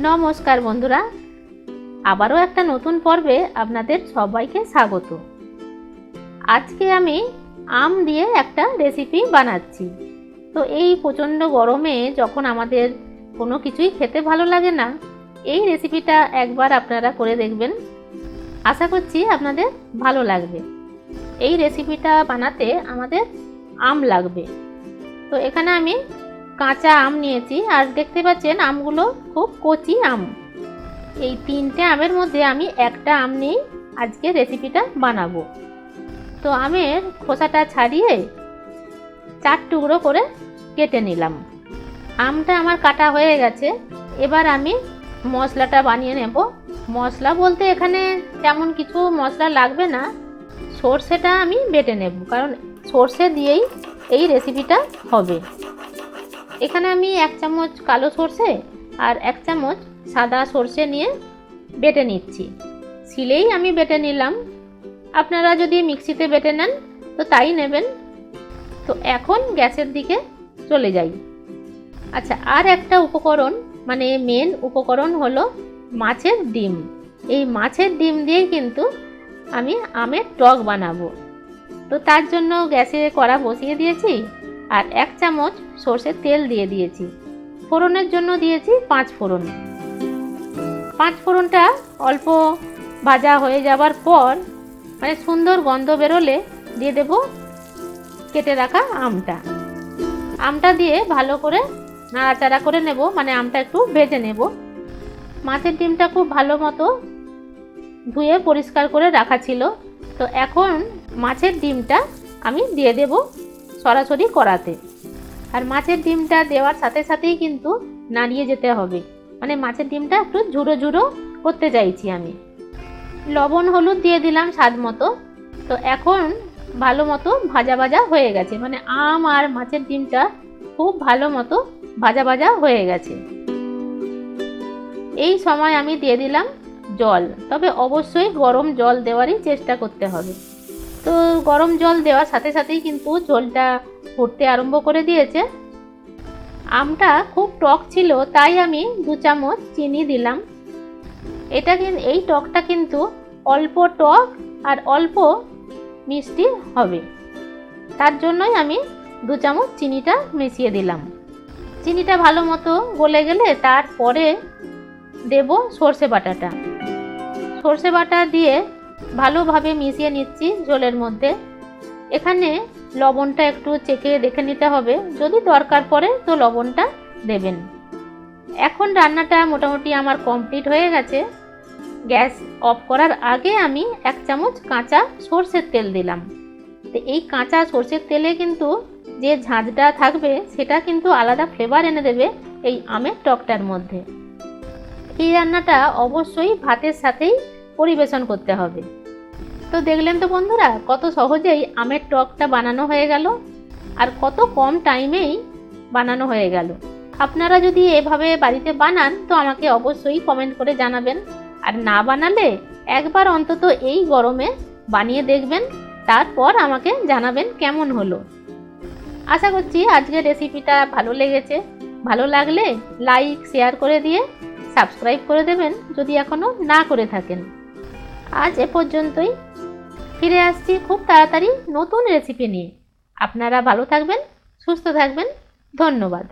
নমস্কার বন্ধুরা। আবারও একটা নতুন পর্বে আপনাদের সবাইকে স্বাগত। আজকে আমি আম দিয়ে একটা রেসিপি বানাচ্ছি। তো এই প্রচণ্ড গরমে যখন আমাদের কোনো কিছুই খেতে ভালো লাগে না, এই রেসিপিটা একবার আপনারা করে দেখবেন। আশা করছি আপনাদের ভালো লাগবে। এই রেসিপিটা বানাতে আমাদের আম লাগবে। তো এখানে আমি কাঁচা আম নিয়েছি আর দেখতে পাচ্ছেন আমগুলো খুব কচি আম। এই তিনটে আমের মধ্যে আমি একটা আম নিয়েই আজকে রেসিপিটা বানাবো। তো আমের খোসাটা ছাড়িয়ে চার টুকরো করে কেটে নিলাম। আমটা আমার কাটা হয়ে গেছে। এবার আমি মশলাটা বানিয়ে নেব। মশলা বলতে এখানে তেমন কিছু মশলা লাগবে না। সর্ষেটা আমি বেটে নেব, কারণ সর্ষে দিয়েই এই রেসিপিটা হবে। এখানে আমি এক চামচ কালো সর্ষে আর এক চামচ সাদা সর্ষে নিয়ে বেটে নিচ্ছি। শিলেই আমি বেটে নিলাম। আপনারা যদি মিক্সিতে বেটে নেন, তো তাই নেবেন। তো এখন গ্যাসের দিকে চলে যাই। আচ্ছা আর একটা উপকরণ মানে মেন উপকরণ হলো মাছের ডিম। এই মাছের ডিম দিয়েই কিন্তু আমি আমের টক বানাবো। তো তার জন্য গ্যাসে কড়া বসিয়ে দিয়েছি। আর এক চামচ সর্ষের তেল দিয়ে দিয়েছি। ফোড়নের জন্য দিয়েছি পাঁচ ফোড়ন। পাঁচ ফোড়নটা অল্প ভাজা হয়ে যাবার পর মানে সুন্দর গন্ধ বেরোলে দিয়ে দেব কেটে রাখা আমটা। আমটা দিয়ে ভালো করে নাড়াচাড়া করে নেব মানে আমটা একটু ভেজে নেব। মাছের ডিমটা খুব ভালো মতো ধুয়ে পরিষ্কার করে রাখা ছিল। তো এখন মাছের ডিমটা আমি দিয়ে দেব। সরাসরি করাতে। আর মাছের ডিমটা দেওয়ার সাথে সাথেই কিন্তু নাড়িয়ে যেতে হবে। মানে মাছের ডিমটা একটু ঝুড়ো ঝুড়ো করতে চাইছি আমি। লবণ, হলুদ দিয়ে দিলাম স্বাদ মতো। তো এখন ভালো মতো ভাজা ভাজা হয়ে গেছে। মানে আম আর মাছের ডিমটা খুব ভালো মতো ভাজা ভাজা হয়ে গেছে। এই সময় আমি দিয়ে দিলাম জল। তবে অবশ্যই গরম জল দেওয়ারই চেষ্টা করতে হবে। তো গরম জল দেওয়ার সাথে সাথেই কিন্তু ঝোলটা ফুটতে আরম্ভ করে দিয়েছে। আমটা খুব টক ছিল, তাই আমি দু চামচ চিনি দিলাম। এটা এই টকটা কিন্তু অল্প টক আর অল্প মিষ্টি হবে। তার জন্যই আমি দু চামচ চিনিটা মিশিয়ে দিলাম। চিনিটা ভালো মতো গলে গেলে তারপরে দেব সর্ষে বাটাটা। সর্ষে বাটা দিয়ে ভালোভাবে মিশিয়ে নিচ্ছি ঝোলের মধ্যে। এখানে লবণটা একটু চেকে দেখে নিতে হবে। যদি দরকার পড়ে তো লবণটা দেবেন। এখন রান্নাটা মোটামুটি আমার কমপ্লিট হয়ে গেছে। গ্যাস অফ করার আগে আমি এক চামচ কাঁচা সর্ষের তেল দিলাম। তো এই কাঁচা সর্ষের তেলে কিন্তু যে ঝাঁঝটা থাকবে, সেটা কিন্তু আলাদা ফ্লেভার এনে দেবে এই আমের টকটার মধ্যে। এই রান্নাটা অবশ্যই ভাতের সাথেই পরিবেশন করতে হবে। তো দেখলেন তো বন্ধুরা, কত সহজেই আমের টকটা বানানো হয়ে গেল আর কত কম টাইমেই বানানো হয়ে গেল। আপনারা যদি এভাবে বাড়িতে বানান তো আমাকে অবশ্যই কমেন্ট করে জানাবেন। আর না বানালে একবার অন্তত এই গরমে বানিয়ে দেখবেন, তারপর আমাকে জানাবেন কেমন হলো। আশা করছি আজকের রেসিপিটা ভালো লেগেছে। ভালো লাগলে লাইক শেয়ার করে দিয়ে সাবস্ক্রাইব করে দেবেন যদি এখনও না করে থাকেন। আজ এ পর্যন্তই। ফিরে আসছি খুব তাড়াতাড়ি নতুন রেসিপি নিয়ে। আপনারা ভালো থাকবেন, সুস্থ থাকবেন। ধন্যবাদ।